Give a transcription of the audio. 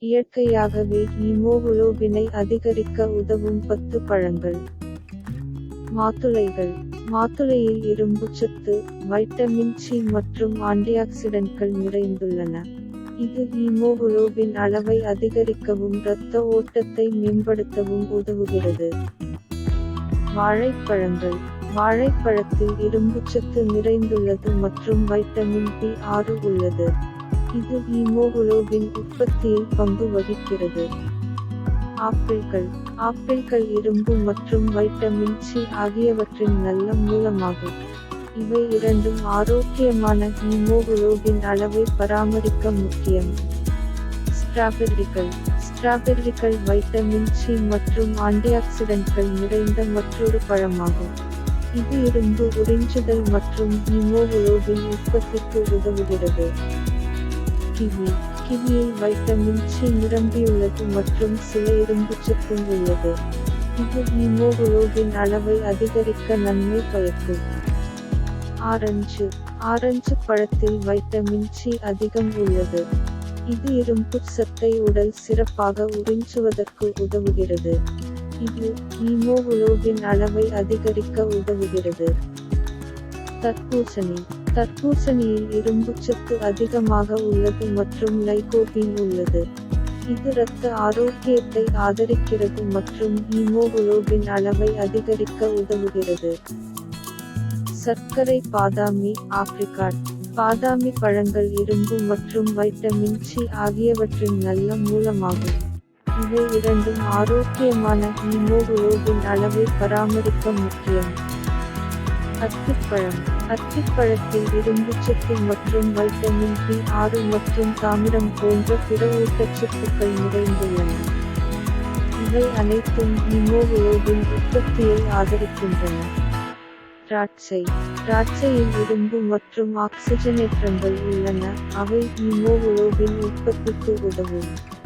இயற்கையாகவே ஹீமோகுளோபினை அதிகரிக்க உதவும் பத்து பழங்கள். மாத்துளைகள். மாதுளையில் இரும்புச்சத்து வைட்டமின் சி மற்றும் ஆன்டிஆக்சிடன்ட்கள் நிறைந்துள்ளன. இது ஹீமோகுளோபின் அளவை அதிகரிக்கவும் இரத்த ஓட்டத்தை மேம்படுத்தவும் உதவுகிறது. வாழைப்பழங்கள். வாழைப்பழத்தில் இரும்புச்சத்து நிறைந்துள்ளது மற்றும் வைட்டமின் பி ஆறு உள்ளது. இது ஹீமோகுளோபின் உற்பத்தியில் பங்கு வகிக்கிறது. ஆப்பிள்கள். ஆப்பிள்கள் இரும்பு மற்றும் வைட்டமின் சி ஆகியவற்றின் நல்ல மூலமாகும். இவை இரண்டும் ஆரோக்கியமான ஹீமோகுளோபின் அளவை பராமரிக்க முக்கியம். ஸ்ட்ராபெர்ரிகள். ஸ்ட்ராபெர்ரிகள் வைட்டமின் சி மற்றும் ஆன்டிஆக்சிடென்ட்கள் நிறைந்த மற்றொரு பழமாகும். இது இரும்பு உறிஞ்சுதல் மற்றும் ஹீமோகுளோபின் உற்பத்திக்கு உதவுகிறது. கிவி கிவியில் வைட்டமின் சி நிரம்பியுள்ளது மற்றும் சில இரும்புச்சத்தும் உள்ளது. இது ஹீமோகுளோபின் அளவை அதிகரிக்க நன்மை பயக்கும் ஆரஞ்சு ஆரஞ்சு பழத்தில் வைட்டமின் சி அதிகம் உள்ளது. இது இரும்பு சத்தை உடல் சிறப்பாக உறிஞ்சுவதற்கு உதவுகிறது. இது ஹீமோகுளோபின் அளவை அதிகரிக்க உதவுகிறது. தர்பூசணி தர்பூசணியில் இரும்புச்சத்து அதிகமாக உள்ளது மற்றும் லைகோபின் உள்ளது. இது இரத்த ஆரோக்கியத்தை ஆதரிக்கிறது மற்றும் ஹீமோகுளோபின் அளவை அதிகரிக்க உதவுகிறது. சர்க்கரை பாதாமி ஆப்ரிகாட். பாதாமி பழங்கள் இரும்பு மற்றும் வைட்டமின் சி ஆகியவற்றின் நல்ல மூலமாகும். இவை இரண்டும் ஆரோக்கியமான ஹீமோகுளோபின் அளவை பராமரிக்க முக்கியம். அத்திப்பழம். அத்திப்பழத்தில் இரும்புச்சத்து மற்றும் வைட்டமின் பி ஆறு மற்றும் தாமிரம் போன்ற பிற ஊட்டச்சத்துக்கள் நிறைந்துள்ளன. இவை அனைத்தும் ஹீமோகுளோபின் உற்பத்தியை ஆதரிக்கின்றன. திராட்சை. திராட்சையில் இரும்பு மற்றும் ஆக்சிஜனேற்றங்கள் உள்ளன. அவை ஹீமோகுளோபின் உற்பத்திக்கு உதவும்.